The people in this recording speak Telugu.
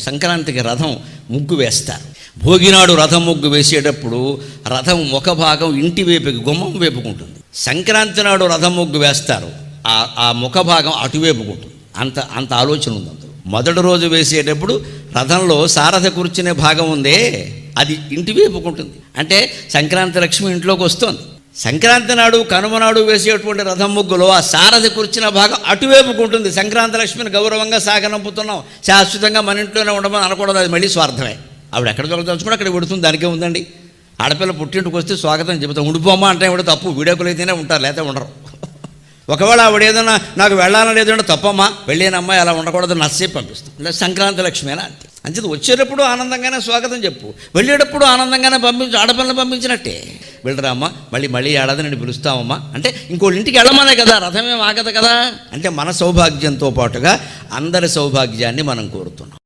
సంక్రాంతికి రథం ముగ్గు వేస్తారు. భోగినాడు రథం ముగ్గు వేసేటప్పుడు రథం ఒక భాగం ఇంటి వైపుకి గుమ్మం వేపుకుంటుంది సంక్రాంతి నాడు రథం ముగ్గు వేస్తారు. ఆ ఆ ముఖ భాగం అటువేపుకుంటుంది అంత అంత ఆలోచన ఉంది అందులో. మొదటి రోజు వేసేటప్పుడు రథంలో సారథ కూర్చునే భాగం ఉందే. అది ఇంటి వేపుకుంటుంది అంటే సంక్రాంతి లక్ష్మి ఇంట్లోకి వస్తుంది. సంక్రాంతి నాడు కనుమ నాడు వేసేటువంటి రథం ముగ్గులో ఆ సారథి కూర్చున్న భాగం అటువైపుకు ఉంటుంది. సంక్రాంతి లక్ష్మిని గౌరవంగా సాగనంపుతున్నాం. శాశ్వతంగా మన ఇంట్లోనే ఉండమని అనకూడదు. అది మళ్ళీ స్వార్థమే. ఆవిడ ఎక్కడ దొరకదలుచుకుని అక్కడ పెడుతుంది. దానికే ఉందండి. ఆడపిల్ల పుట్టింటికి వస్తే స్వాగతం చెబుతాం. ఉండిపోమా అంటే కూడా తప్పు. వీడియోకులు అయితేనే ఉంటారు లేకపోతే ఉండరు. ఒకవేళ ఆవిడ ఏదైనా నాకు వెళ్ళాలని ఏదైనా తప్పమ్మా. వెళ్ళేనమ్మా ఎలా అలా ఉండకూడదు. నచ్చే పంపిస్తాం. లేదా సంక్రాంతి లక్ష్మేనా అంతే అంచేది వచ్చేటప్పుడు ఆనందంగానే స్వాగతం చెప్పు. వెళ్ళేటప్పుడు ఆనందంగానే పంపించు ఆడపిల్లని పంపించినట్టే. వెళ్ళరామ్మా మళ్ళీ మళ్ళీ ఏడాది నేను పిలుస్తామమ్మా. అంటే ఇంకోళ్ళ ఇంటికి వెళ్ళమనే కదా రథమేం ఆగదు కదా. అంటే మన సౌభాగ్యంతో పాటుగా అందరి సౌభాగ్యాన్ని మనం కోరుతున్నాం.